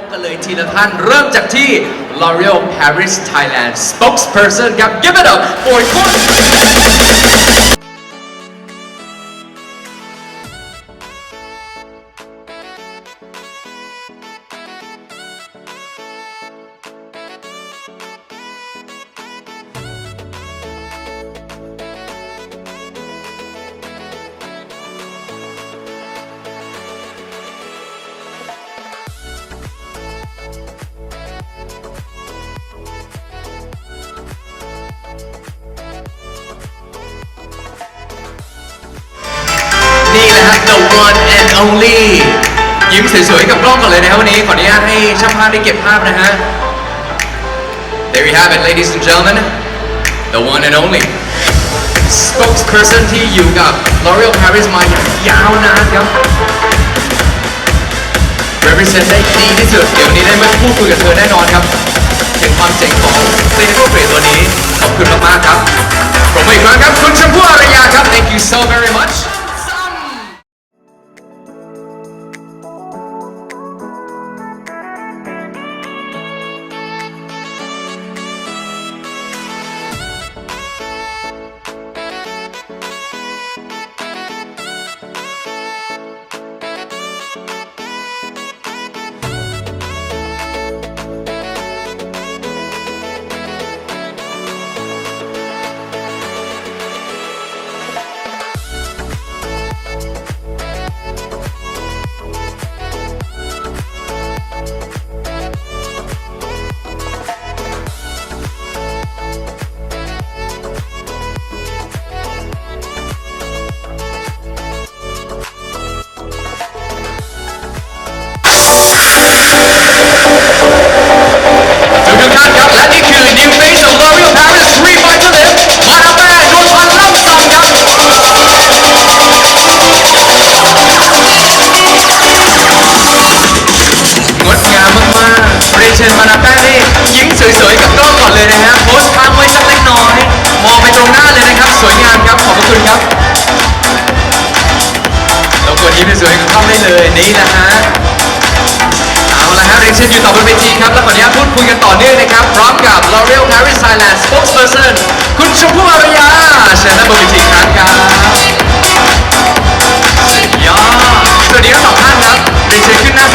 พบกันเลยทีละท่านเริ่มจากที่ L'Oreal Paris Thailand spokesperson ครับ Give it up for คุณ สวยๆกับกล้องก่อนเลยนะครับวันนี้ขออนุญาตให้ช่างภาพได้เก็บภาพนะฮะ There you have it ladies and gentlemen the one and only spokesperson ที่อยู่กับ L'Oreal Paris มายาวนานครับ represent ได้ดีที่สุด เดี๋ยววันนี้ได้มาพูดคุยกับเธอแน่นอนครับถึงความเจ๋งของ Clinical Grade ตัวนี้ ขอบคุณมากๆครับผมอีกครั้งครับ คุณชมพู่อารยาครับ thank you so very much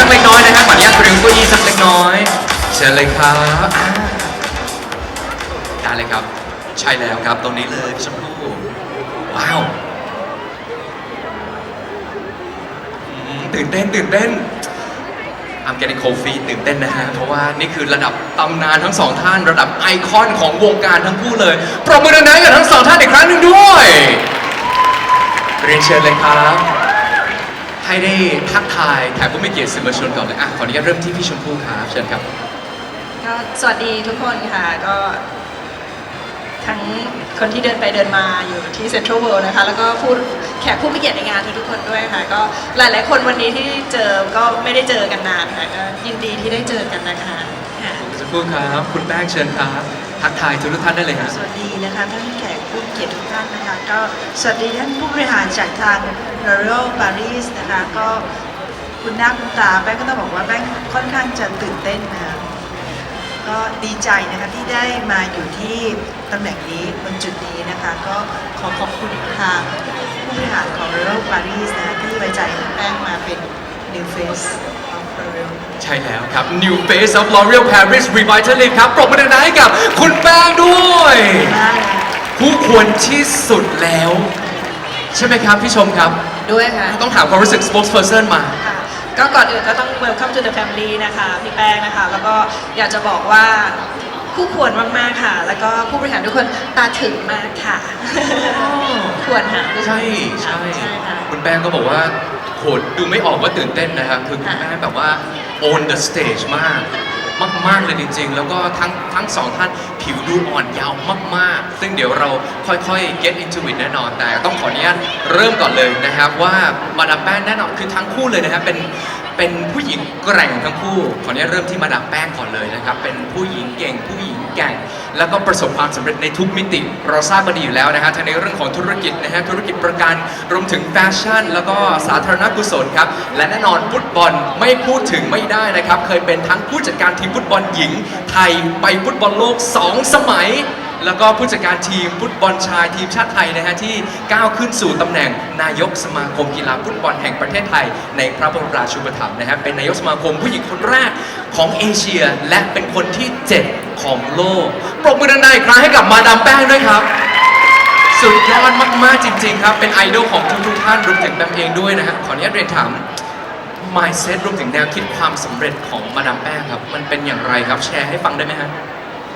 เล็กน้อยนะครับขออนุญาตเรียมเก้าอี้สักเล็กน้อย เชิญเลยครับอ่าได้เลยครับ ใช่แล้วครับตรงนี้เลยพี่ชมพู่ว้าวอืมตื่นเต้นตื่นเต้น I'm getting cold feet ตื่นเต้นนะฮะ เพราะว่านี่คือระดับตำนานทั้งสองท่าน ระดับไอคอนของวงการทั้งคู่เลยปรบมือดังๆกับทั้งสองท่านอีกครั้งหนึ่งด้วย เรียนเชิญเลยครับ ให้ได้ทักทายแขกผู้มีเกียรติสื่อมวลชนก่อนเลยอะขออนุญาตเริ่มที่พี่ชมพู่ครับเชิญครับ ก็สวัสดีทุกคนค่ะก็ทั้งคนที่เดินไปเดินมาอยู่ที่เซ็นทรัลเวิลด์นะคะ แล้วก็พูดแขกผู้มีเกียรติในงานทุกๆคนด้วยค่ะ ก็หลายๆคนวันนี้ที่เจอก็ไม่ได้เจอกันนานค่ะก็ยินดีที่ได้เจอกันนะคะค่ะ คุณชมพู่ครับ คุณแป้งเชิญครับ ทักทายทุกท่านได้เลยครับ สวัสดีนะคะท่านแขกผู้เกียรติทุกท่านนะคะก็สวัสดีท่านผู้บริหารจากทาง L'Oreal Paris นะคะก็คุณหน้าคุณตาแป้งก็ต้องบอกว่าแป้งค่อนข้างจะตื่นเต้นนะคะก็ดีใจนะคะที่ได้มาอยู่ที่ตำแหน่งนี้บนจุดนี้นะคะก็ขอขอบคุณทางผู้บริหารของ L'Oreal Paris นะคะที่ไว้ใจให้แป้งมาเป็น New Face ใช่แล้วครับ New Face of L'Oreal Paris Revitalift ครับ ปรบมือดังๆให้กับคุณแป้งด้วยมากเลยคู่ควรที่สุดแล้ว ใช่ไหมครับ พี่ชมครับ ด้วยค่ะ ต้องถามความรู้สึก spokesperson มา ค่ะก็ก่อนอื่นก็ต้อง welcome to the family นะคะพี่แป้งนะคะ แล้วก็อยากจะบอกว่าคู่ควรมากๆค่ะ แล้วก็ผู้บริหารทุกคนตาถึงมากค่ะ ควรค่ะใช่ใช่ใช่ค่ะ คุณแป้งก็บอกว่า โหดูไม่ออกว่าตื่นเต้นนะครับ คือคุณแป้งแบบว่า on the stage มาก มากๆเลยจริง ๆ แล้วก็ทั้งทั้งสองท่านผิวดูอ่อนเยาว์มากๆ ซึ่งเดี๋ยวเราค่อยๆ get into it แน่นอน แต่ต้องขออนุญาตเริ่มก่อนเลยนะครับว่ามาดามแป้งแน่นอนคือทั้งคู่เลยนะครับเป็นเป็นผู้หญิงแกร่งทั้งคู่ ขออนุญาตเริ่มที่มาดามแป้งก่อนเลยนะครับ เป็นผู้หญิงเก่งผู้หญิงแกร่ง แล้วก็ประสบความสำเร็จในทุกมิติ เราทราบกันดีอยู่แล้วนะฮะทั้งในเรื่องของธุรกิจนะฮะธุรกิจประกันรวมถึงแฟชั่น แล้วก็สาธารณกุศลครับและแน่นอนฟุตบอลไม่พูดถึงไม่ได้นะครับ เคยเป็นทั้งผู้จัดการทีมฟุตบอลหญิง ไทยไปฟุตบอลโลก 2 สมัย แล้วก็ผู้จัดการทีมฟุตบอลชายทีมชาติไทยนะฮะที่ก้าวขึ้นสู่ตำแหน่งนายกสมาคมกีฬาฟุตบอลแห่งประเทศไทย ในพระบรมราชูปถัมภ์นะฮะเป็นนายกสมาคมผู้หญิงคนแรกของเอเชียและเป็นคนที่ 7 ของโลก ปรบมือดังๆอีกครั้งให้กับมาดามแป้งด้วยครับสุดยอดมากๆจริง ๆ ครับ เป็นไอดอลของทุกๆท่านรวมถึงแบมเองด้วยนะฮะขออนุญาตเรียนถาม mindset รวมถึงแนวคิดความสำเร็จของมาดามแป้งครับ มันเป็นอย่างไรครับแชร์ให้ฟังได้ไหมฮะ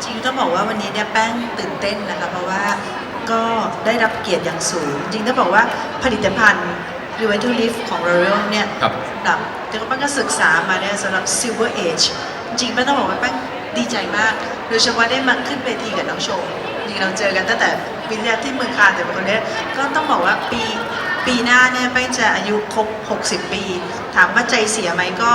จริงต้องบอกว่าวันนี้เนี่ยแป้งตื่นเต้นนะคะ เพราะว่าก็ได้รับเกียรติอย่างสูง จริงต้องบอกว่าผลิตภัณฑ์ r e v i t a l Lift ของ L'Oreal เนี่ยครับดับเดี๋ยวก็แป้งก็ศึกษามาเนี่ยสำหรับ Silver Age จริงๆแป้งต้องบอกว่าแป้งดีใจมาก โดยเฉพาะได้มาขึ้นเวทีกับน้องโชมจริงๆเราเจอกันตั้งแต่ปีที่แล้วที่เมืองคานแต่คนเนี้ยก็ต้องบอกว่าปีปีหน้าเนี่ยแป้งจะอายุครบ 60 ปี ถามว่าใจเสียไหมก็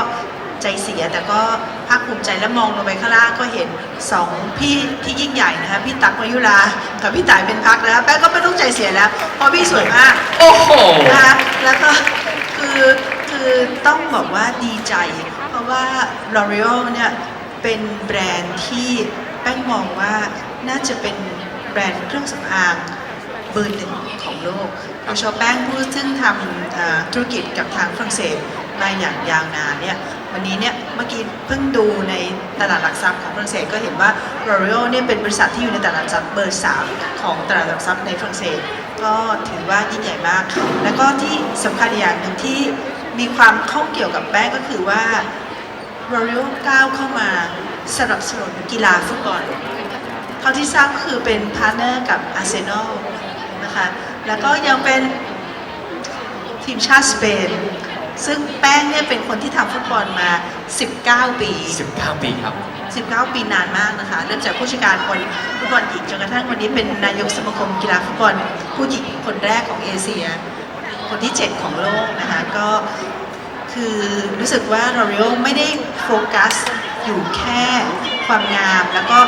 ใจเสียแต่ก็ภาคภูมิใจและมองลงไปข้างล่างก็เห็นสองพี่ที่ยิ่งใหญ่นะคะพี่ตั๊กมายุรากับพี่ต่ายเป็นพักนะคะแป้งก็ไม่ต้องใจเสียแล้วเพราะพี่สวยมากโอ้โหนะคะแล้วก็คือคือต้องบอกว่าดีใจ เพราะว่า L'Oreal เนี่ยเป็นแบรนด์ที่แป้งมองว่าน่าจะเป็นแบรนด์เครื่องสำอางเบอร์หนึ่งของโลกโดยเฉพาะแป้งผู้ซึ่งทำเอ่อธุรกิจกับทางฝรั่งเศสมาอย่างยาวนานเนี่ย วันนี้เนี่ยเมื่อกี้เพิ่งดูในตลาดหลักทรัพย์ของฝรั่งเศสก็เห็นว่า L'Oreal เนี่ยเป็นบริษัทที่อยู่ในตลาดหลักทรัพย์เบอร์สามของตลาดหลักทรัพย์ในฝรั่งเศส ก็ถือว่ายิ่งใหญ่มาก แล้วก็ที่สำคัญอย่างหนึ่งที่มีความข้องเกี่ยวกับแป้งก็คือว่า L'Oreal ก้าวเข้ามาสนับสนุนกีฬาฟุตบอลเท่าที่ทราบก็คือเป็นพาร์ทเนอร์กับอาร์เซนอลนะคะแล้วก็ยังเป็นทีมชาติสเปน ซึ่งแป้งเนี่ยเป็นคนที่ทำฟุตบอลมา 19 ปี 19 ปีครับ 19 ปีนานมากนะคะ เริ่มจากผู้จัดการคนฟุตบอลหญิงจนกระทั่งวันนี้เป็นนายกสมาคมกีฬาฟุตบอลผู้หญิงคนแรกของเอเชีย คนที่ 7 ของโลกนะคะก็คือรู้สึกว่า L'Oreal ไม่ได้โฟกัสอยู่แค่ความงามแล้วก็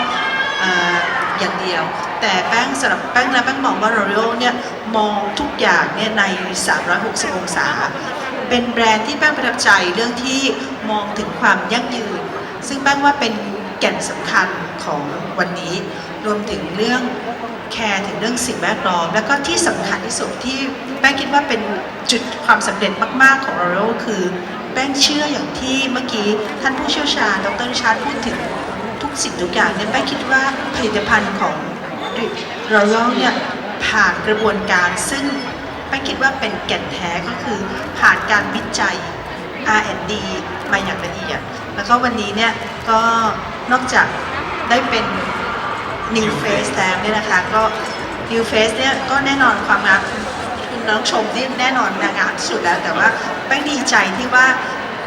เอ่ออย่างเดียว แต่แป้งสำหรับแป้งและแป้งมองว่า L'Oreal เนี่ยมองทุกอย่างเนี่ยใน 360 องศา เป็นแบรนด์ที่แป้งประทับใจเรื่องที่มองถึงความยั่งยืน ซึ่งแป้งว่าเป็นแก่นสำคัญของวันนี้ รวมถึงเรื่องแคร์ถึงเรื่องสิ่งแวดล้อม แล้วก็ที่สำคัญที่สุดที่แป้งคิดว่าเป็นจุดความสำเร็จมาก ๆ ของ L'Oreal คือแป้งเชื่ออย่างที่เมื่อกี้ท่านผู้เชี่ยวชาญดรริชาร์ดพูดถึงทุกสิ่งทุกอย่างเนี่ยแป้งคิดว่าผลิตภัณฑ์ของ L'Oreal เนี่ยผ่านกระบวนการซึ่ง ป้งคิดว่าเป็นแก่นแท้ก็คือผ่านการวิจัย R&D มาอย่างละเอียด แล้วก็วันนี้เนี่ยก็นอกจากได้เป็น New Face แล้วเนี่ยนะคะก็ New Face เนี่ยก็แน่นอนความงามน้องชมที่แน่นอนนางงามที่สุดแล้ว แต่ว่าแป้งดีใจที่ว่า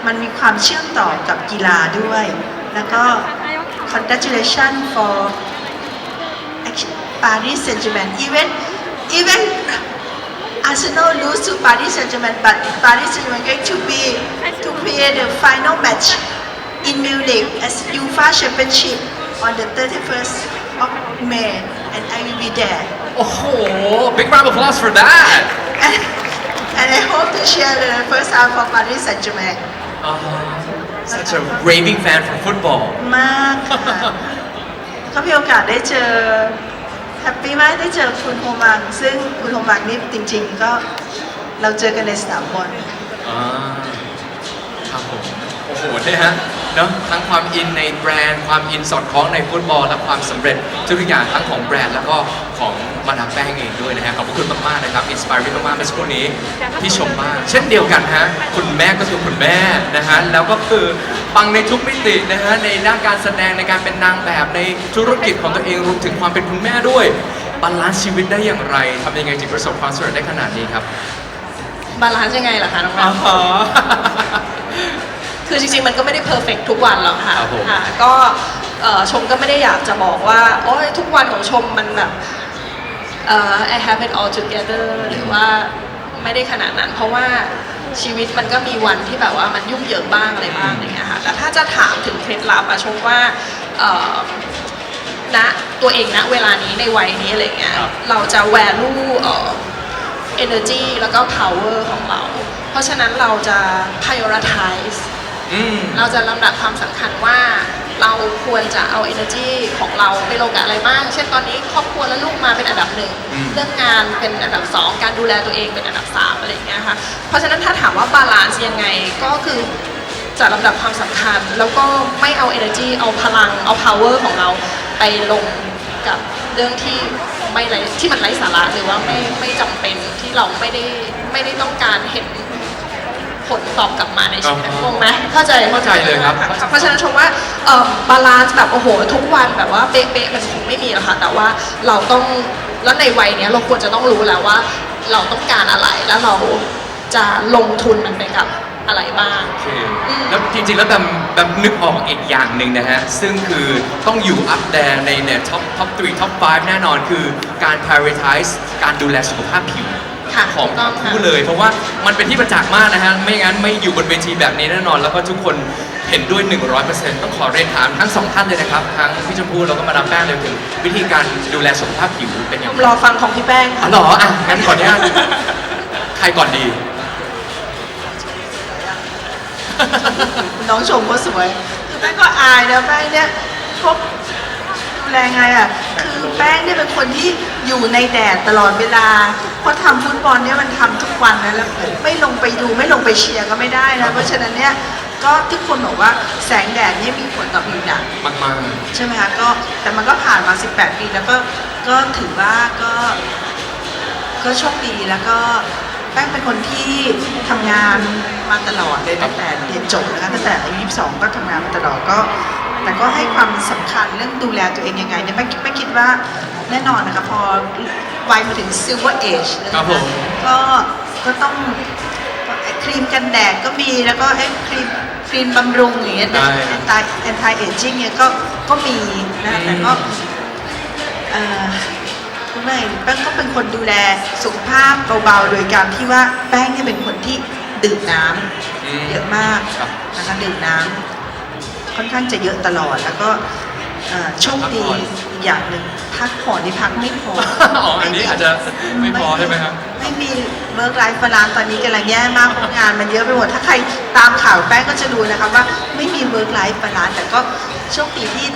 มันมีความเชื่อมต่อกับกีฬาด้วย แล้วก็ congratulations for Paris Saint-Germain even even Arsenal lose to Paris Saint-Germain, but Paris Saint-Germain going to be to play the final match in Munich as UEFA Championship on the 31st of May, and I will be there. โอ้โห big round of applause for that And, and I hope to share the first half for Paris Saint-Germain. uh, such a raving fan for football มากค่ะก็มีโอกาสได้เจอ แฮปปี้มากได้เจอคุณโฮมัง ซึ่งคุณโฮมังนี่จริง ๆ ก็เราเจอกันในสนามบอลอ่าครับผมโอ้โหเนี่ยฮะเนาะทั้งความอินในแบรนด์ ความอินสอดคล้องในฟุตบอลและความสำเร็จทุกๆอย่างทั้งของแบรนด์แล้วก็ของมาดามแป้งเองด้วยนะฮะขอบพระคุณมากๆนะครับอินสปายริมากๆเมื่อสักครู่นี้ที่ชมมาก เช่นเดียวกันฮะคุณแม่ก็คือคุณแม่นะฮะแล้วก็คือ ปังในทุกมิตินะฮะในด้านการแสดงในการเป็นนางแบบในธุรกิจของตัวเองรวมถึงความเป็นคุณแม่ด้วยบาลานซ์ชีวิตได้อย่างไรทำยังไงจึงประสบความสำเร็จได้ขนาดนี้ครับบาลานซ์ยังไงล่ะคะน้องแบอ๋มอคือจริงๆมันก็ไม่ได้เพอร์เฟกทุกวันหรอกค่ะครับผม ค่ะก็เอ่อชมก็ไม่ได้อยากจะบอกว่าโอ้ยทุกวันของชมมันแบบเอ่อ I have it all together หรือว่าไม่ได้ขนาดนั้น เพราะว่า ชีวิตมันก็มีวันที่แบบว่ามันยุ่งเหยิงบ้างอะไรบ้างอะไรเงี้ยค่ะแต่ถ้าจะถามถึงเคล็ดลับอะชมว่าเอ่อณตัวเองณเวลานี้ในวัยนี้อะไรเงี้ยครับเราจะ value เอ่อ energy แล้วก็ power ของเรา เพราะฉะนั้นเราจะ prioritize อืมเราจะลำดับความสำคัญว่า เราควรจะเอา energy ของเราไปลงกับอะไรบ้าง เช่นตอนนี้ครอบครัวและลูกมาเป็นอันดับหนึ่ง อืม เรื่องงานเป็นอันดับสองการดูแลตัวเองเป็นอันดับสามอะไรอย่างเงี้ยค่ะ เพราะฉะนั้นถ้าถามว่าบาลานซ์ยังไงก็คือจัดลำดับความสำคัญ แล้วก็ไม่เอา energy เอาพลังเอา power ของเราไปลงกับเรื่องที่ไม่ไร้ที่มันไร้สาระหรือว่าไม่ไม่จำเป็นที่เราไม่ได้ไม่ได้ต้องการเห็น ผลตอบกลับมาในชีวิตอ่าฮะงงไหมเข้าใจเข้าใจเลยครับ เพราะฉะนั้นชมว่าเอ่อบาลานซ์แบบโอ้โหทุกวันแบบว่าเป๊ะๆมันคงไม่มีหรอกค่ะแต่ว่าเราต้องแล้วในวัยเนี้ยเราควรจะต้องรู้แล้วว่า เราต้องการอะไรแล้วเราจะลงทุนมันไปกับอะไรบ้างโอเคแล้วจริงๆ แล้วแบมแบมนึกออกอีกอย่างหนึ่งนะฮะ ซึ่งคือต้องอยู่อัพแดงในเนี่ยท็อปท็อป3ท็อป5แน่นอนคือการ prioritize การดูแลสุขภาพผิว ค่ะของถูกต้องค่ะผู้เลย เพราะว่ามันเป็นที่ประจักษ์มากนะฮะไม่งั้นไม่อยู่บนเวทีแบบนี้แน่นอน แล้วก็ทุกคนเห็นด้วย 100%ต้องขอเรียนถามทั้งสองท่านเลยนะครับทั้งพี่ชมพู่แล้วก็มาดามแป้งเลยถึงวิธีการดูแลสุขภาพผิวเป็นยังชไงมรอฟังของพี่แป้งอ๋อค่ะ เหรออะงั้นขออนุญาตใครก่อนดี น้องชมก็สวยคือแป้งก็อายนะแป้งเนี่ยพบดูแลไงอะ คือแป้งเนี่ยเป็นคนที่อยู่ในแดดตลอดเวลาเพราะทำฟุตบอลเนี่ยมันทำทุกวันนะแล้วไม่ลงไปดูไม่ลงไปเชียร์ก็ไม่ได้นะเพราะฉะนั้นเนี่ยก็ทุกคนบอกว่าแสงแดดเนี่ยมีผลต่อผิวหนังมากใช่ไหมคะก็แต่มันก็ผ่านมา 18 ปีแล้วก็ก็ถือว่าก็ ก็โชคดีแล้วก็แป้งเป็นคนที่ทำงานมาตลอดเลยตั้งแต่เรียนจบนะคะตั้งแต่อายุ22 ก็ทำงานมาตลอดก็ แต่ก็ให้ความสำคัญเรื่องดูแลตัวเองยังไงเนี่ยแป้งแป้งคิดว่าแน่นอนนะคะพอวัยมาถึง silver age เลยครันะบผมก็ก็ต้องก็ไอ้ครีมกันแดดก็มีแล้วก็ไอ้ครีมครีมบำรุงอย่างเงี้ยได้แอนตี้แอนตี้เอจิ้งเนี่ยก็ก็มีนะคะแต่ก็เอ่อคุณแม่แป้งก็เป็นคนดูแลสุขภาพเบาๆโดยการที่ว่าแป้งเนี่ยเป็นคนที่ดื่มน้อืมำเยอะมากครับนะคะดื่มน้ำ ค่อนข้างจะเยอะตลอด แล้วก็เอ่อโชคดีพักผ่อนอีกอย่างหนึ่งพักผ่อนที่พักไม่พออ๋ออันนี้อาจจะไม่พอใช่ไหมครับ ไม่มีเวิร์กไลฟ์บาลานตอนนี้กำลังแย่มากเพราะงานมันเยอะไปหมด ถ้าใครตามข่าวแป้งก็จะรู้นะคะว่าไม่มีเวิร์กไลฟ์บาลานแต่ก็โชคดีที่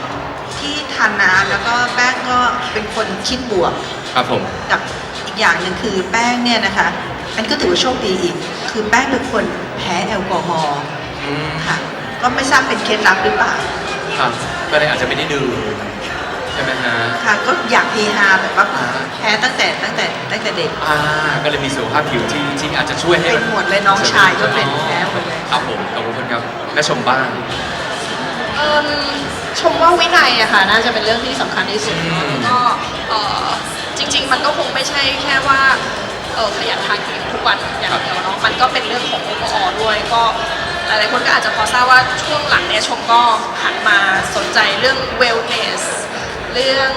ที่ทานน้ำแล้วก็แป้งก็เป็นคนคิดบวก ครับผม กับอีกอย่างหนึ่งคือแป้งเนี่ยนะคะมันก็ถือว่าโชคดีอีก คือแป้งเป็นคนแพ้แอลกอฮอล์อืมค่ะ ก็ไม่ทราบเป็นเคล็ดลับหรือเปล่าครับก็เลยอาจจะไม่ได้ดื่มใช่ไหมฮะ ค่ะ ก็อยากเฮฮาแต่ว่าอ่า แพ้ตั้งแต่ตั้งแต่ตั้งแต่เด็ก อ่าก็เลยมีสุขภาพผิวที่ที่อาจจะช่วยให้เป็นหมดเลยน้องชายก็เป็นแพ้หมดเลย ครับผมขอบคุณครับแม่ชมบ้าง เอิ่มชมว่าวินัยอะค่ะน่าจะเป็นเรื่องที่สำคัญที่สุดอืมแล้วก็เอ่อจริง ๆ มันก็คงไม่ใช่แค่ว่าเออขยันทานครีมทุกวันอย่างเดียวเนาะมันก็เป็นเรื่องของโอเวอร์ออด้วย ก็ หลายๆคนก็อาจจะพอทราบว่าช่วงหลังเนี่ยชมก็หันมาสนใจเรื่อง wellness เรื่อง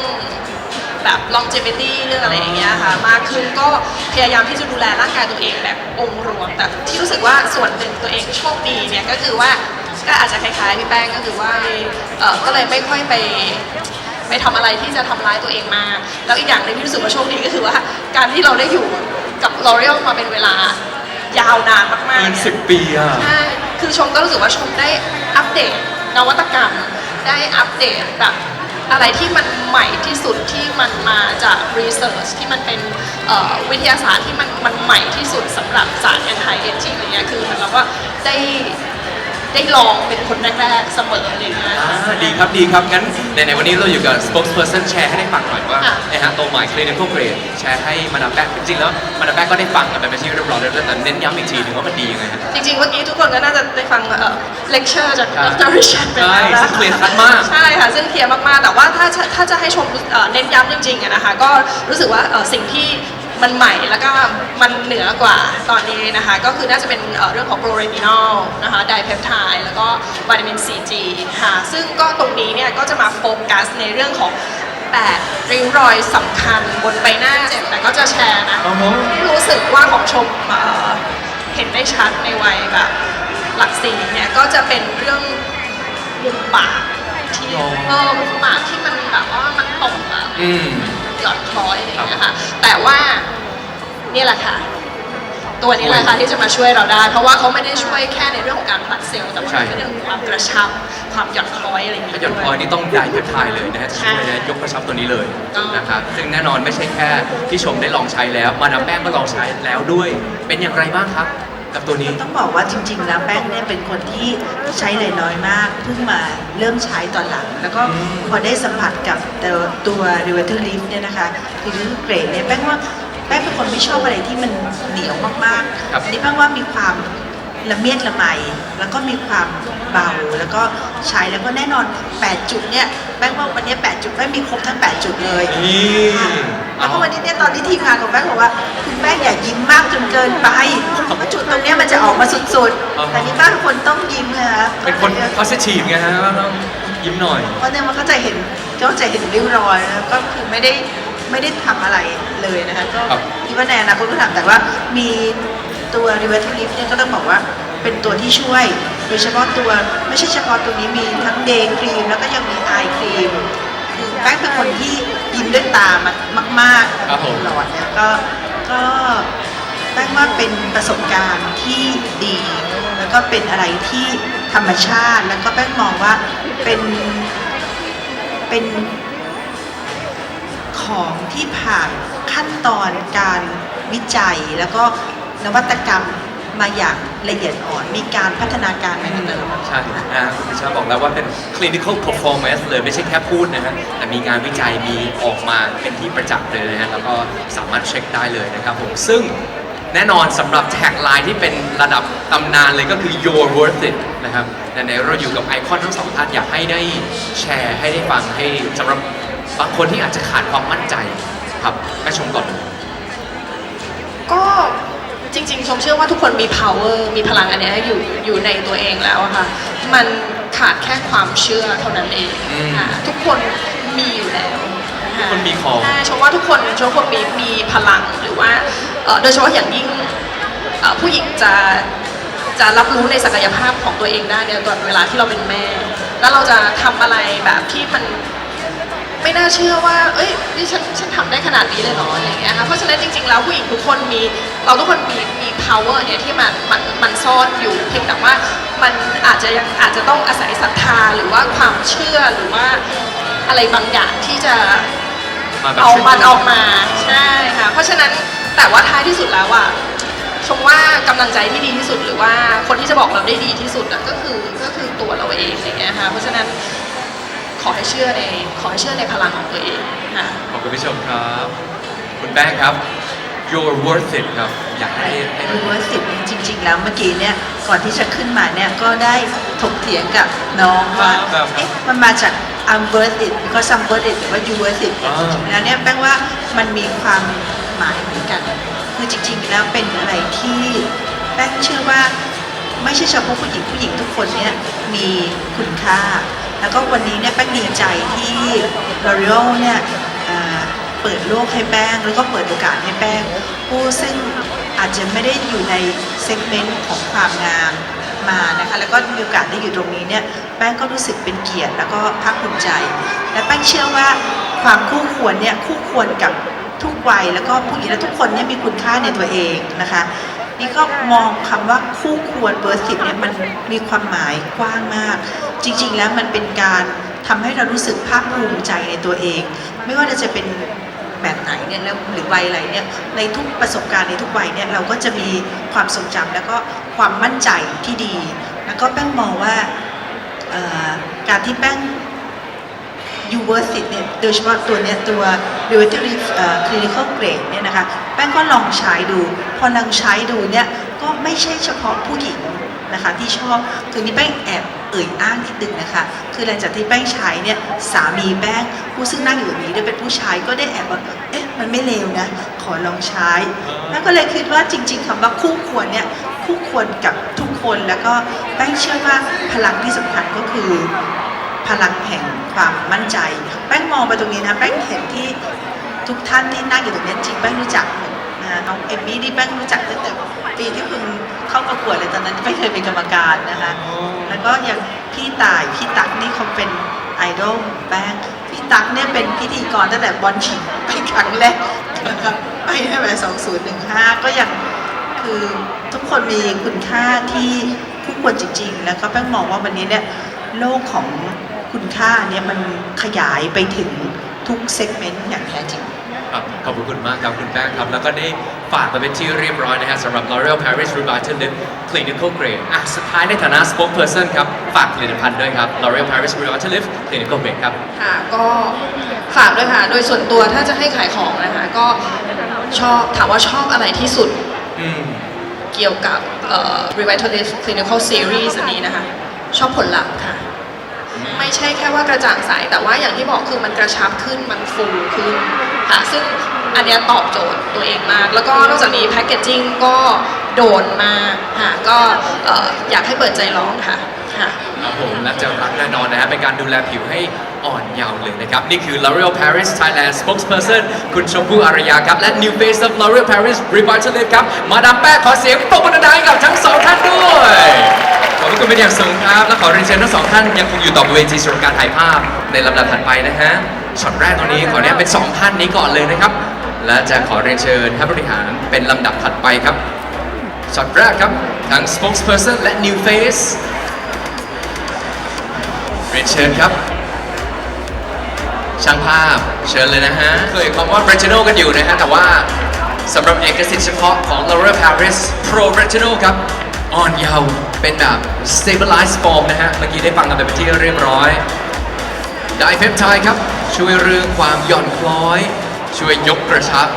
แบบ longevity เรื่องอะไรอย่างเงี้ยค่ะ มากขึ้นก็พยายามที่จะดูแลร่างกายตัวเองแบบองค์รวม แต่ที่รู้สึกว่าส่วนหนึ่งตัวเองโชคดีเนี่ยก็คือว่าก็อาจจะคล้ายๆพี่แป้งก็คือว่าเออก็เลยไม่ค่อยไปไปทำอะไรที่จะทำร้ายตัวเองมาก แล้วอีกอย่างหนึงที่รู้สึกว่าโชคดีก็คือว่า การที่เราได้อยู่กับ L'Oreal มาเป็นเวลายาวนานมากๆเกินเนี่ยสิบปีอะใช่ คือชมก็รู้สึกว่าชมได้อัปเดตนวัตกรรม ได้อัปเดตแบบอะไรที่มันใหม่ที่สุดที่มันมาจากรีเสิร์ชที่มันเป็นวิทยาศาสตร์ที่มันมันใหม่ที่สุดสำหรับสาร anti aging อะไรเงี้ยคือเหมันเราก็ได้ ได้ลองเป็นคนแรกๆเสมออะไรเงี้ยอ่าดีครับดีครับงั้นในในวันนี้เราอยู่กับ spokesperson แชร์ให้ได้ฟังหน่อยว่าค่ะ นะฮะตัวใหม่ clinical grade แชร์ให้มาดามแป้งจริงๆแล้วมาดามแป้งก็ได้ฟังกันไปเป็นที่เรียบร้อยแล้วแต่เน้นย้ำอีกทีหนึงว่ามันดียังไงฮะ จริงๆ เมื่อกี้ทุกคนก็น่าจะได้ฟังเอ่อเลคเชอร์จากครับดรริชันไปแล้วใช่นะซึ่งเคลียร์ชัดมาก ใช่ค่ะ ซึ่งเคลียร์มากๆ แต่ว่าถ้าจะถ้าจะให้ชมเอ่อเน้นย้ำจริงๆอะนะคะ ก็รู้สึกว่าเอ่อสิ่งที่ มันใหม่แล้วก็มันเหนือกว่าตอนนี้นะคะ ก็คือน่าจะเป็นเอ่อเรื่องของโปรเรตินอลนะคะไดเพปไทด์แล้วก็วิตามินซีจีค่ะ ซึ่งก็ตรงนี้เนี่ยก็จะมาโฟกัสในเรื่องของ8ริ้วรอยสำคัญบนใบหน้าแต่ก็จะแชร์นะอือฮึที่รู้สึกว่าของชมเอ่อเห็นได้ชัดในวัยแบบหลักสี่เนี่ยก็จะเป็นเรื่องมุมปากที่อ๋อเออมุมปากที่มันแบบว่ามันตรงอะอืม หย่อนคล้อยอะไรอย่างเงี้ยค่ะแต่ว่านี่แหละค่ะ ตัวนี้แหละค่ะที่จะมาช่วยเราได้ เพราะว่าเขาไม่ได้ช่วยแค่ในเรื่องของการผลัดเซลล์แต่ว่าใช่ในเรื่องของความกระชับความหย่อนคล้อยอะไรอย่างถ้าเงี้ยหย่อนคอยนี่ต้องยายเพปไทด์เลยนะฮะใช่ช่วยนะยกกระชับตัวนี้เลยต้องนะครับซึ่งแน่นอนไม่ใช่แค่พี่ชมได้ลองใช้แล้ว มาดามแป้งก็ลองใช้แล้วด้วย เป็นอย่างไรบ้างครับ กับตัวนี้ต้องบอกว่าจริง ๆ แล้วแป้งเนี่ยเป็นคนที่ใช้เลยน้อยมากเพิ่งมาเริ่มใช้ตอนหลัง แล้วก็อืมพอได้สัมผัสกับตัวตัว r e v e r t e r Lift เนี่ยนะคะคือเกรดเนี่ยแป้งว่าแป้งเป็นคนไม่ชอบอะไรที่มันเหนียวมากครับๆอันนี้แป้งว่ามีความ ละเมียดละไมแล้วก็มีความเบาแล้วก็ใช้แล้วก็แน่นอน 8 จุดเนี่ยแป้งว่าวันนี้ 8 จุดแป้งมีครบทั้ง 8 จุดเลยนี่แล้วก็วันนี้เนี่ยตอนที่ทีมงานของแป้งบอกว่าคุณแป้งอย่ายิ้มมากจนเกินไปเพราะจุดตรงเนี้ยมันจะออกมาสุดๆ แต่นี่ป้าเป็นคนต้องยิ้มนะคะเป็นคน positive ไงฮะต้องยิ้มหน่อยเพราะเนี่ยมันก็จะเห็นก็จะเห็นริ้วรอยนะก็คือไม่ได้ไม่ได้ทำอะไรเลยนะคะก็ครับคิดว่าในอนาคตก็ทำแต่ว่ามี ตัว r e v e r t i v Lift เนี่ยก็ต้องบอกว่าเป็นตัวที่ช่วย โดยเฉพาะตัวไม่ใช่เฉพาะตัวนี้มีทั้ง day cream แล้วก็ยังมี eye cream คือแป้งเป็นคนที่ยิ้มด้วยตามันมากๆครับผม ตลอดเนี่ยก็ก็แป้งว่าเป็นประสบการณ์ที่ดี แล้วก็เป็นอะไรที่ธรรมชาติ แล้วก็แป้งมองว่าเป็นเป็นของที่ผ่านขั้นตอนการวิจัยแล้วก็ นวัตกรรมมาอย่างละเอียดอ่อน มีการพัฒนาการมาตลอด ใช่นะคุณพิชาบอกแล้วว่าเป็น clinical performance เลยไม่ใช่แค่พูดนะฮะแต่มีงานวิจัยมีออกมาเป็นที่ประจักษ์เลยนะฮะแล้วก็สามารถเช็คได้เลยนะครับผม ซึ่งแน่นอนสำหรับแท็กไลน์ที่เป็นระดับตำนานเลยก็คือ you're worth it นะครับในในเราอยู่กับไอคอนทั้งสองท่านอยากให้ได้แชร์ให้ได้ฟังให้สำหรับบางคนที่อาจจะขาดความมั่นใจครับแม่ชมก่อนเลย ก็ จริง ๆ ชมเชื่อว่าทุกคนมี power มีพลังอันเนี้ยอยู่อยู่ในตัวเองแล้วอะค่ะ มันขาดแค่ความเชื่อเท่านั้นเองอืมค่ะทุกคนมีอยู่แล้วะทุกคนมีของ ใช่ชมว่าทุกคนชมว่าทุกคนมีมีพลังหรือว่าเอ่อโดยเฉพาะอย่างยิ่งเอ่อผู้หญิงจะจะรับรู้ในศักยภาพของตัวเองได้ในตอนเวลาที่เราเป็นแม่ แล้วเราจะทำอะไรแบบที่มัน ไม่น่าเชื่อว่า เอ้ยนี่ฉัน ฉันทำได้ขนาดนี้เลยเหรออะไรอย่างเงี้ยค่ะ เพราะฉะนั้นจริงๆ แล้วผู้หญิงทุกคนมี เราทุกคนมีมี power เนี่ยที่มันมันมันซ่อนอยู่เพียงแต่ว่ามันอาจจะยังอาจจะต้องอาศัยศรัทธาหรือว่าความเชื่อหรือว่าอะไรบางอย่างที่จะมาแบบเอาชื่มันชออกมาใช่ค่ะเพราะฉะนั้นแต่ว่าท้ายที่สุดแล้วอะชมว่ากำลังใจที่ดีที่สุดหรือว่าคนที่จะบอกเราได้ดีที่สุดอะก็คือก็คือตัวเราเองอย่างเงี้ยค่ะเพราะฉะนั้นขอให้เชื่อในขอให้เชื่อในพลังของตัวเองค่ะ ขอบคุณผู้ชมครับ คุณแป้งครับ you're worth it ครับ อยากให้ให้รู้ว่าสิบจริง ๆ แล้วเมื่อกี้เนี่ยก่อนที่จะขึ้นมาเนี่ยก็ได้ถกเถียงกับน้องว่าครับเอ๊ะมันมาจาก I'm worth it ก็ I'm worth it หรือว่า you worth it อ่า จริงๆแล้วเนี่ยแป้งว่ามันมีความหมายเหมือนกัน คือจริง ๆ แล้วเป็นอะไรที่แป้งเชื่อว่าไม่ใช่เฉพาะผู้หญิงผู้หญิงทุกคนเนี่ยมีคุณค่า แล้วก็วันนี้เนี่ยแป้งดีใจที่ L'Oreal เนี่ยอ่า เปิดโลกให้แป้ง แล้วก็เปิดโอกาสให้แป้ง ผู้ซึ่งอาจจะไม่ได้อยู่ในเซกเมนต์ของความงามมานะคะแล้วก็มีโอกาสได้อยู่ตรงนี้เนี่ยแป้งก็รู้สึกเป็นเกียรติ แล้วก็ภาคภูมิใจ และแป้งเชื่อว่าความคู่ควรเนี่ยคู่ควรกับทุกวัยแล้วก็ผู้หญิงและทุกคนเนี่ยมีคุณค่าในตัวเองนะคะนี่ก็มองคำว่าคู่ควรเบอร์สิบเนี่ยมันมีความหมายกว้างมาก จริง ๆ แล้วมันเป็นการทำให้เรารู้สึกภาคภูมิใจในตัวเอง ไม่ว่าจะเป็น แบบไหนเนี่ยแล้วหรือวัยอะไรเนี่ยในทุกประสบการณ์ในทุกวัยเนี่ยเราก็จะมีความทรงจำแล้วก็ความมั่นใจที่ดี แล้วก็แป้งมองว่าการที่แป้ง u v e r s i t เนี่ยโดยเฉพาะตัวเนี้ยตัว r e v e r t i v Clinical Grade เนี่ยนะคะแป้งก็ลองใช้ดู พอลองใช้ดูเนี่ยก็ไม่ใช่เฉพาะผู้หญิงนะคะที่ชอบคือนี่แป้งแอบ เอ่ยอ้างนิดนึงนะคะ คือหลังจากที่แป้งใช้เนี่ยสามีแป้งผู้ซึ่งนั่งอยู่ตรงนี้ด้วยเป็นผู้ชายก็ได้แอบว่าเอ๊ะมันไม่เลวนะ ขอลองใช้ แล้วก็เลยคิดว่าจริง ๆคำว่าคู่ควรเนี่ยคู่ควรกับทุกคนแล้วก็แป้งเชื่อว่าพลังที่สำคัญก็คือ พลังแห่งความมั่นใจ แป้งมองไปตรงนี้นะแป้งเห็นที่ทุกท่านที่นั่งอยู่ตรงนี้จริงแป้งรู้จักนะน้องเอมมี่นี่แป้งรู้จักตั้งแต่ ปีที่คุณเข้าประกวดเลยตอนนั้นไม่เคยเป็นกรรมการนะคะ แล้วก็อย่างพี่ต่ายพี่ตั๊กนี่เขาเป็นไอดอลแบงค์พี่ตั๊กเนี่ยเป็นพิธีกรตั้งแต่บอลชิงไปครั้งแรกนะครับไปตั้งแต่2015ก็ยังคือทุกคนมีคุณค่าที่ผู้ควรจริง ๆ แล้วก็แป้งมองว่าวันนี้เนี่ยโลกของคุณค่าเนี่ยมันขยายไปถึงทุกเซกเมนต์อย่างแท้จริง ครับขอบคุณมากครับคุณแป้งครับ แล้วก็ได้ฝากมาเป็นที่เรียบร้อยนะฮะสำหรับ L'Oreal Paris Revitalift Clinical Grade อะสุดท้ายในฐานะ spokesperson ครับ ฝากผลิตภัณฑ์ด้วยครับ L'Oreal Paris Revitalift Clinical Grade ครับ ค่ะ ก็ฝากด้วยค่ะ โดยส่วนตัวถ้าจะให้ขายของนะคะ ก็ชอบถามว่าชอบอะไรที่สุดอืมเกี่ยวกับเอ่อ Revitalift Clinical Series อันนี้นะคะ ชอบผลลัพธ์ค่ะไม่ใช่แค่ว่ากระจ่างใสแต่ว่าอย่างที่บอกคือมันกระชับขึ้นมันฟูขึ้น ค่ะ ซึ่งอันเนี้ยตอบโจทย์ตัวเองมาก แล้วก็นอกจากนี้แพคเกจจิ้งก็โดนมากค่ะก็เอ่ออยากให้เปิดใจลองค่ะค่ะ ครับผมและจะรักแน่นอนนะฮะเป็นการดูแลผิวให้อ่อนเยาว์เลยนะครับ นี่คือ L'Oreal Paris Thailand spokesperson คุณชมพู่อารยาครับ และ new face of L'Oreal Paris Revitalift ครับ มาดามแป้งขอเสียงปรบมือดังๆให้กับทั้งสองท่านด้วย ขอบคุณเป็นอย่างสูงครับ และขอเรียนเชิญทั้งสองท่านยังคงอยู่ต่อบนเวทีสำหรับการถ่ายภาพในลำดับถัดไปนะฮะ ช็อตแรกตอนนี้ขออนุญาตเป็นสองท่านนี้ก่อนเลยนะครับ และจะขอเรียนเชิญท่านบริหารเป็นลำดับถัดไปครับช็อตแรกครับทั้ง spokesperson และ new face เรียนเชิญครับ ช่างภาพเชิญเลยนะฮะเคยความว่า Retinol กันอยู่นะฮะแต่ว่าสำหรับเอกสิทธิ์เฉพาะของ L'Oreal Paris Pro Retinol ครับอ่อนเยาว์เป็นแบบ stabilized form นะฮะ เมื่อกี้ได้ฟังกันไปเป็นที่เรียบร้อย ไดเพปไทด์ครับ ช่วยเรื่องความหย่อนคล้อย ช่วยยกกระชับ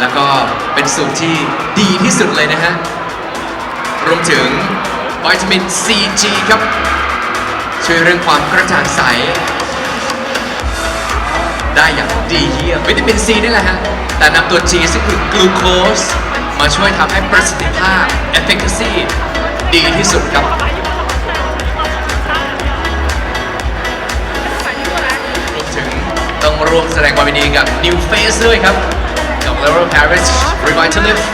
แล้วก็เป็นสูตรที่ดีที่สุดเลยนะฮะ รวมถึงวิตามิน CG ครับ ช่วยเรื่องความกระจ่างใส ได้อย่างดีเยี่ยมวิตามิน C นี่แหละฮะ แต่นำตัว G ซึ่งคือกลูโคสมาช่วยทำให้ประสิทธิภาพ efficacy ดีที่สุดครับ ร่วมแสดงความยินดีกับ New Face ด้วยครับ กับ L'Oreal Paris Revitalift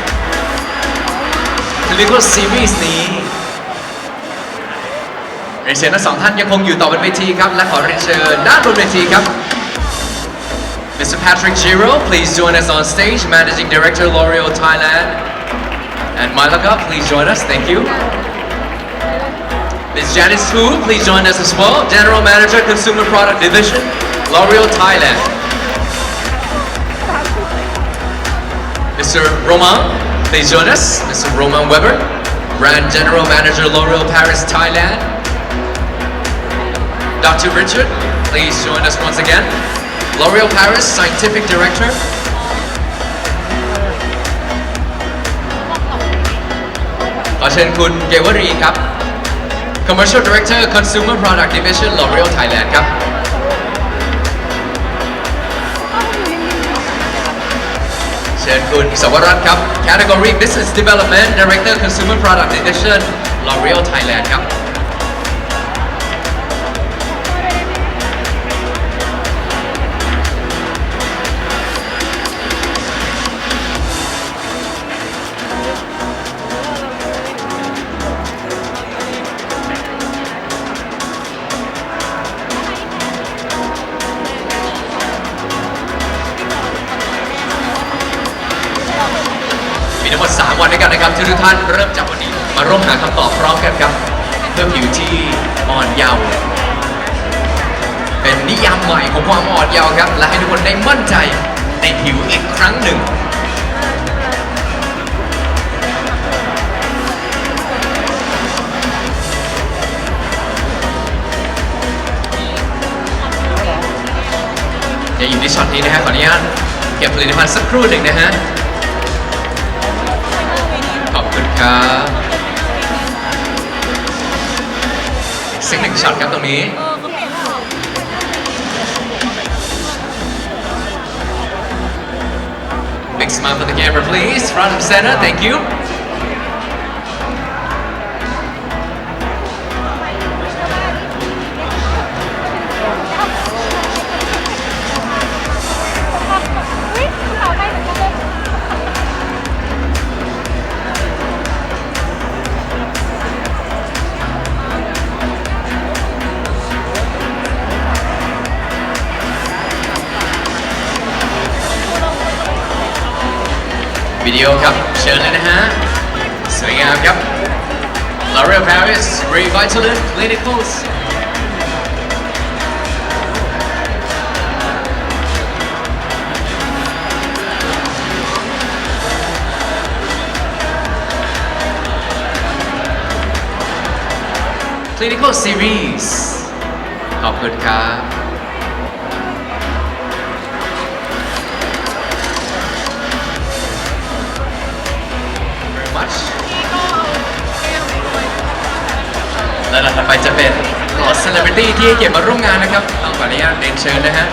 Clinical Series นี้เรียนเชิญทั้งสองท่านยังคงอยู่ต่อบนเวทีครับ และขอเรียนเชิญด้านบนเวทีครับ Mr. Patrick Giro, please join us on stage, Managing Director L'Oreal Thailand. And Malaka, please join us, thank you. Ms. Janice Hu, please join us as well, General Manager, Consumer Product Division, L'Oreal Thailand. Mr. Roman please join us. Mr. Roman Weber, Brand General Manager L'Oreal Paris Thailand. Dr. Richard, please join us once again. L'Oreal Paris Scientific Director. Commercial Director, Consumer Product Division, L'Oreal Thailand. เชิญคุณสวรัตน์ครับ Category Business Development Director Consumer Product Division L'Oreal Thailand ครับ ท่านเริ่มจากวันนี้ มาร่วมหาคำตอบพร้อมกันครับเพื่อผิวที่อ่อนเยาว์เป็นนิยามใหม่ของความอ่อนเยาว์ครับ และให้ทุกคนได้มั่นใจในผิวอีกครั้งหนึ่งอย่าอยู่ในช็อตนี้นะฮะขออนุญาตเก็บผลิตภัณฑ์สักครู่หนึ่งนะฮะ คุณครับอีกสักหนึ่งช็อตครับตรงนี้ Big smile for the camera, please. Front and center, thank you. ดียวครับ เชิญเลยนะฮะ สวยงามครับ L'Oreal Paris Revitalift Clinicals คลินิคอลซีรีส์ขอบคุณครับ และลำดับไปจะเป็นเหล่าเซเลบริตี้ที่ให้เกียรติมาร่วมงานนะครับต้องขออนุญาตเรียนเชิญนะฮะ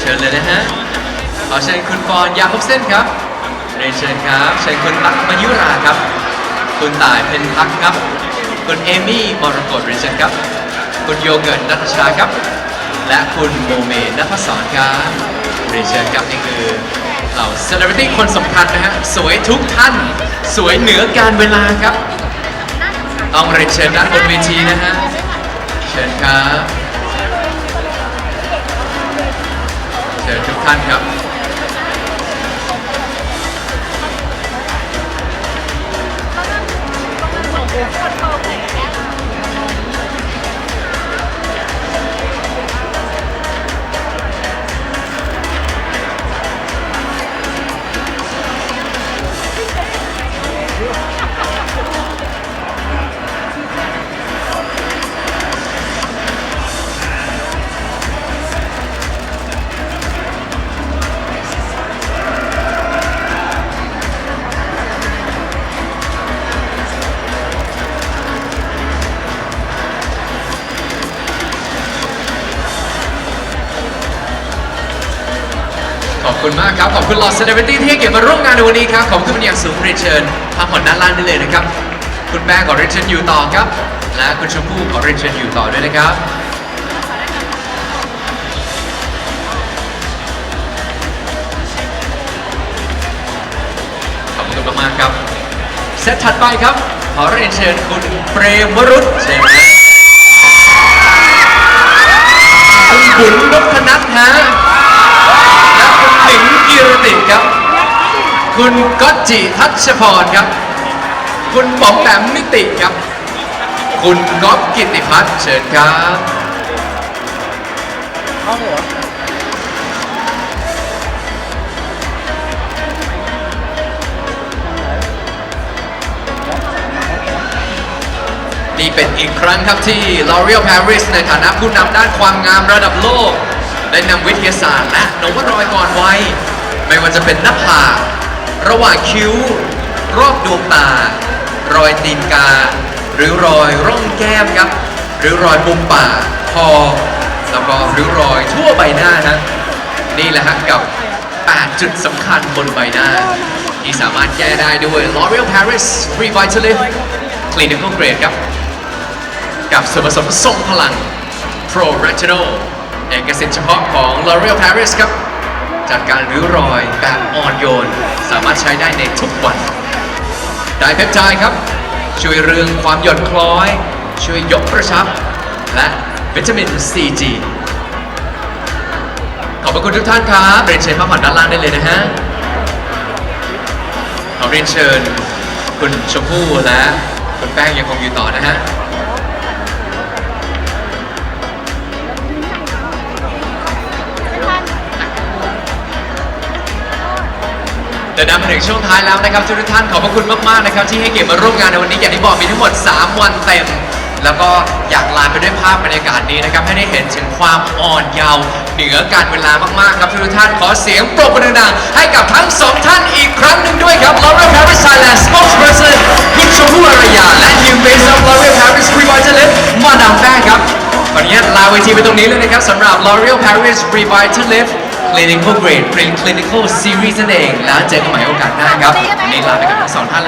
เชิญเลยนะฮะขอเชิญคุณปอนยาคบเส้นครับเรียนเชิญครับเชิญคุณตั๊กมายุราครับ คุณต่ายเพนพักครับ คุณเอมี่มรกตเรียนเชิญครับ คุณโยเกิร์ตนัทชาครับ และคุณโมเมนภศรครับเรียนเชิญครับนี่คือ เหล่าเซเลบริตี้คนสำคัญนะฮะ สวยทุกท่าน สวยเหนือการเวลาครับ ต้องเรียนเชิญด้านบนเวทีนะฮะ เชิญครับ เชิญทุกท่านครับข อบคุณมากครับ ขอบคุณลอสเซเลบริตี้ที่ให้เกียรติมาร่วมงานในวันนี้ครับขอบคุณเป็นอย่างสูงเรียนเชิญพักผ่อนด้านล่างได้เลยนะครับ คุณแป้งขอเรียนเชิญอยู่ต่อครับ และคุณชมพู่ขอเรียนเชิญอยู่ต่อด้วยนะครับขอบคุณมากๆครับเซตถัดไปครับ ขอเรียนเชิญคุณเปรมวรุษเชิญนะคุณบุญนพนัทฮะ และคุณหลิงกิรติครับ คุณก๊อตจิทัชพรครับ คุณป๋อมแปมนิติครับ คุณก๊อฟกิติพัฒน์เชิญครับนี่เป็นอีกครั้งครับที่ L'Oreal Paris ในฐานะผู้นำด้านความงามระดับโลก ได้นำวิทยาศาสตร์และนวัตรอยก่อนวัยไม่ว่าจะเป็นหน้าผากระหว่างคิ้ว รอบดวงตา รอยตีนกา หรือรอยร่องแก้มครับ หรือรอยมุมปากคอแล้วก็ริ้วรอยทั่วใบหน้านะนี่แหละฮะกับ 8 จุดสำคัญบนใบหน้า ที่สามารถแก้ได้ด้วย L'Oreal Paris Revitalift Clinical Grade ครับ กับส่วนผสมทรงพลัง Pro Retinol เอกสิทธิ์เฉพาะของ L'Oreal Paris ครับจัดการริ้วรอยแบบอ่อนโยน สามารถใช้ได้ในทุกวัน ไดเพปไทด์ครับ ช่วยเรื่องความหย่อนคล้อย ช่วยยกกระชับ และวิตามิน CG ขอบพระคุณทุกท่านครับเรียนเชิญพักผ่อนด้านล่างได้เลยนะฮะขอเรียนเชิญ คุณชมพู่และคุณแป้งยังคงอยู่ต่อนะฮะ ดินทางมาถึงช่วงท้ายแล้วนะครับทุกท่านขอบพระคุณมากๆนะครับที่ให้เกียรติมาร่วมงานในวันนี้อย่างที่บอกมีทั้งหมด 3 วันเต็ม แล้วก็อยากลาไปด้วยภาพบรรยากาศนี้นะครับให้ได้เห็นถึงความอ่อนเยาว์เหนือการเวลามากๆครับทุกท่านขอเสียงปรบมือดังๆให้กับทั้งสองท่านอีกครั้งหนึ่งด้วยครับ L'Oreal Paris Thailand Spokesperson คุณชมพู่อารยาและ New Face of L'Oreal Paris Revitalift มาดามแป้งครับขออนุญาตลาเวทีไปตรงนี้เลยนะครับสำหรับ L'Oreal Paris Revitalift Clinical Grade Clinical Series นั่นเองแล้วเจอกันใหม่โอกาสหน้าครับวันนี้ลาไปกับทั้งสองท่านเลย